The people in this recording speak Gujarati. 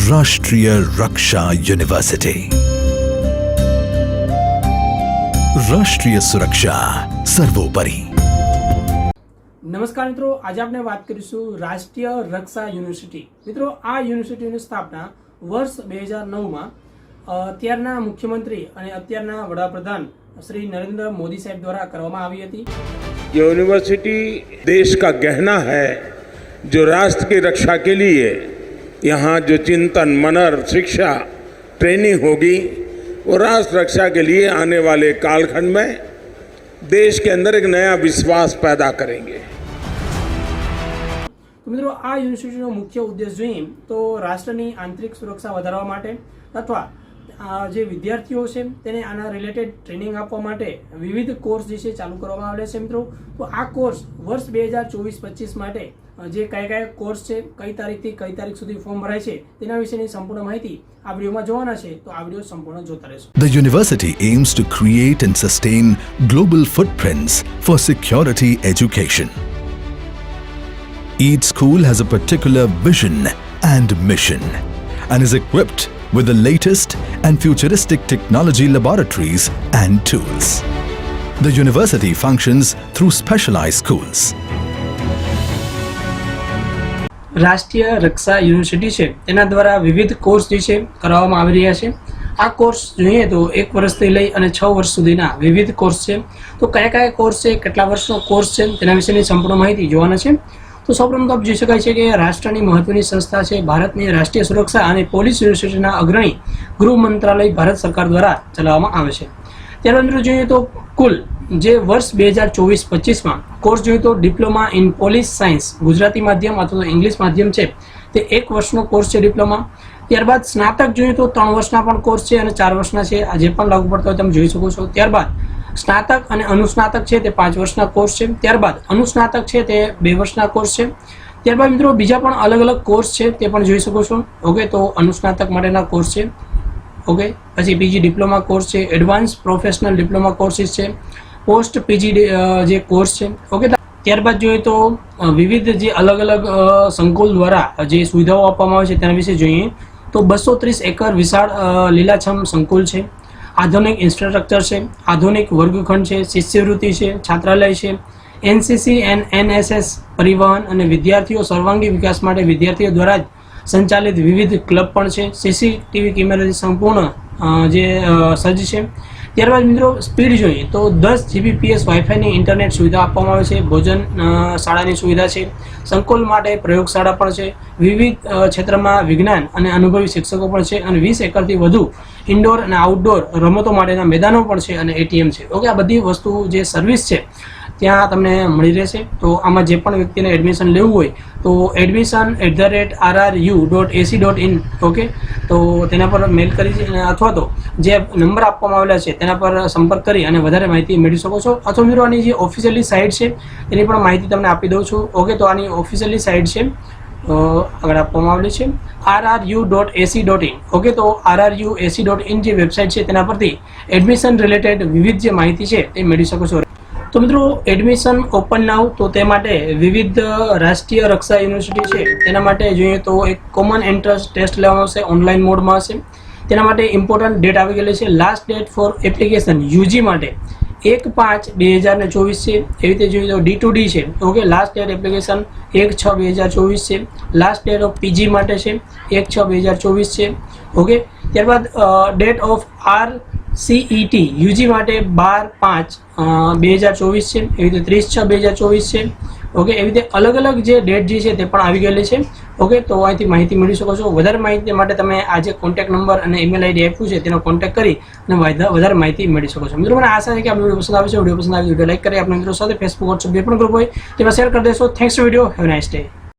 રાષ્ટ્રીય રક્ષા યુનિવર્સિટી રાષ્ટ્રીય સુરક્ષા સર્વોપરી નમસ્કાર મિત્રો આજે આપણે વાત કરીશું રાષ્ટ્રીય રક્ષા યુનિવર્સિટી મિત્રો આ યુનિવર્સિટીની સ્થાપના વર્ષ બે હજાર નવમાં અત્યારના મુખ્યમંત્રી અને અત્યારના વડાપ્રધાન શ્રી નરેન્દ્ર મોદી સાહેબ દ્વારા કરવામાં આવી હતી ये यूनिवर्सिटी देश का गहना है जो राष्ट्र की रक्षा के लिए यहाँ जो चिंतन मनर शिक्षा ट्रेनिंग होगी वो राष्ट्र रक्षा के लिए आने वाले कालखंड में देश के अंदर एक नया विश्वास पैदा करेंगे તો મિત્રો આ યુનિવર્સિટીનો મુખ્ય ઉદ્દેશ જોઈએ તો રાષ્ટ્રની આંતરિક સુરક્ષા વધારવા માટે અથવા આ જે વિદ્યાર્થીઓ છે તેને આના રિલેટેડ ટ્રેનિંગ આપવા માટે વિવિધ કોર્સ જે છે ચાલુ કરવામાં આવેલા છે મિત્રો તો આ કોર્સ વર્ષ બે હજાર ચોવીસ પચીસ માટે અ, જે કયા કયા કોર્સ છે કઈ તારીખથી કઈ તારીખ સુધી ફોર્મ ભરાય છે તેના વિશેની સંપૂર્ણ માહિતી આ વિડીયોમાં જોવાના છે તો આ વિડીયો સંપૂર્ણ જોતા રહેશો The university aims to create and sustain global footprints for security education. Each school has a particular vision and mission and is equipped with the latest and futuristic technology laboratories and tools. The university functions through specialized schools. રાષ્ટ્રીય રક્ષા યુનિવર્સિટી છે. તેના દ્વારા વિવિધ કોર્સ જે છે કરાવવામાં આવી રહ્યા છે. આ કોર્સ જોઈએ તો એક વર્ષથી લઈ અને છ વર્ષ સુધીના વિવિધ કોર્સ છે. તો કયા કયા કોર્સ છે, કેટલા વર્ષનો કોર્સ છે, તેના વિશેની સંપૂર્ણ માહિતી જોવાના છે. તો સૌપ્રથમ તો જોઈ શકાય છે કે રાષ્ટ્રની મહત્વની સંસ્થા છે, ભારતની રાષ્ટ્રીય સુરક્ષા અને પોલીસ યુનિવર્સિટીના અગ્રણી ગૃહ મંત્રાલય ભારત સરકાર દ્વારા ચલાવવામાં આવે છે. ત્યારબાદ જોઈએ તો કુલ જે વર્ષ બે હજાર ચોવીસ પચીસમાં કોર્સ જોઈએ તો diploma in police science Gujarati માધ્યમ અથવા તો ઇંગ્લિશ માધ્યમ છે. તે એક વર્ષનો કોર્સ છે ડિપ્લોમા ત્યારબાદ સ્નાતક જોઈએ તો ત્રણ વર્ષના પણ કોર્સ છે અને ચાર વર્ષના છે. આ જે પણ લાગુ પડતા હોય તમે જોઈ શકો છો. ત્યારબાદ સ્નાતક અને અનુસ્નાતક છે તે પાંચ વર્ષના કોર્સ છે. ત્યારબાદ અનુસ્નાતક છે તે બે વર્ષના કોર્સ છે. ત્યારબાદ મિત્રો બીજા પણ અલગ અલગ કોર્સ છે તે પણ જોઈ શકો છો. ઓકે, તો અનુસ્નાતક માટેના કોર્સ છે. ઓકે, પછી બીજી ડિપ્લોમા કોર્સ છે. એડવાન્સ પ્રોફેશનલ ડિપ્લોમા કોર્સિસ છે. પોસ્ટ પીજી જે કોર્સ છે. ઓકે ત્યારબાદ જોઈએ તો વિવિધ જે અલગ અલગ સંકુલ દ્વારા જે સુવિધાઓ આપવામાં આવે છે તેના વિશે જોઈએ. તો બસો ત્રીસ એકર વિશાળ લીલાછમ સંકુલ છે. આધુનિક ઇન્ફ્રાસ્ટ્રક્ચર છે. આધુનિક વર્ગખંડ છે. શિષ્યવૃત્તિ છે. છાત્રાલય છે. એનસીસી એન, એનએસએસ પરિવહન અને વિદ્યાર્થીઓ સર્વાંગી વિકાસ માટે વિદ્યાર્થીઓ દ્વારા જ સંચાલિત વિવિધ ક્લબ પણ છે. સીસીટીવી કેમેરાથી સંપૂર્ણ જે સજ્જ છે. ત્યારબાદ મિત્રો સ્પીડ જોઈએ. તો દસ જીબીપીએસ વાઈફાઈની ઇન્ટરનેટ સુવિધા આપવામાં આવે છે. ભોજન શાળાની સુવિધા છે. સંકુલ માટે પ્રયોગશાળા પણ છે. વિવિધ ક્ષેત્રમાં વિજ્ઞાન અને અનુભવી શિક્ષકો પણ છે અને વીસ એકરથી વધુ ઇન્ડોર અને આઉટડોર રમતો માટેના મેદાનો પણ છે અને એટીએમ છે. ઓકે, આ બધી વસ્તુ જે સર્વિસ છે ત્યાં તમને મળી રહેશે. તો આમાં જે પણ વ્યક્તિને એડમિશન લેવું હોય, તો admission at the rate R R U dot AC dot in okay તો તેના પર મેલ કરી અથવા તો જે નંબર આપવામાં આવેલા છે, તેના પર સંપર્ક કરી અને વધારે માહિતી મેળવી શકો છો. અથવા મિત્રો, આની જે ઓફિશિયલી સાઇટ છે તેની પણ માહિતી તમને આપી દઉં છું ઓકે તો આની ઓફિશિયલી સાઇટ છે આગળ આપવામાં આવેલી છે R R U dot AC dot in okay તો R R U AC dot in જે વેબસાઇટ છે, તેના પરથી એડમિશન રિલેટેડ વિવિધ જે માહિતી છે, તે મેળવી શકો છો. તો મિત્રો એડમિશન ઓપન નાવ તો તે માટે વિવિધ રાષ્ટ્રીય રક્ષા યુનિવર્સિટી છે. તેના માટે જોઈએ તો એક કોમન એન્ટ્રન્સ ટેસ્ટ લેવામાં આવશે ઓનલાઈન મોડમાં હશે. તેના માટે ઇમ્પોર્ટન્ટ ડેટ આવી ગયેલી છે. Last date for application UG માટે એક પાંચ બે હજાર ને ચોવીસ છે. એવી રીતે જોઈએ તો ડી ટુ ડી છે. ઓકે લાસ્ટ ડેટ એપ્લિકેશન એક છ બે હજાર ચોવીસ છે. લાસ્ટ ડેટ ઓફ પીજી માટે છે, એક છ બે હજાર ચોવીસ છે. ઓકે, ત્યારબાદ date of R CET UG માટે બાર પાંચ બે હજાર ચોવીસ છે. એવી રીતે ત્રીસ છ, બે હજાર ચોવીસ છે. ઓકે, એવી રીતે અલગ અલગ જે ડેટ જે છે તે પણ આવી ગયેલી છે. ઓકે, તો અહીંથી માહિતી મેળવી શકો છો. વધારે માહિતી માટે તમે આ જે કોન્ટેક્ટ નંબર અને ઈમેલ આઈડી આપ્યું છે, તેનો કોન્ટેક્ટ કરી અને વધા- વધારે માહિતી મેળવી શકો છો. મિત્રો, મને આશા છે કે આપણે વીડિયો પસંદ આવે છે. વીડિયો પસંદ આવે વીડિયો લાઈક કરી આપણા મિત્રો સાથે ફેસબુક વોટ્સઅપ જે પણ ગ્રુપ હોય, તેમાં શેર કરી દેશો. Thanks video have nice day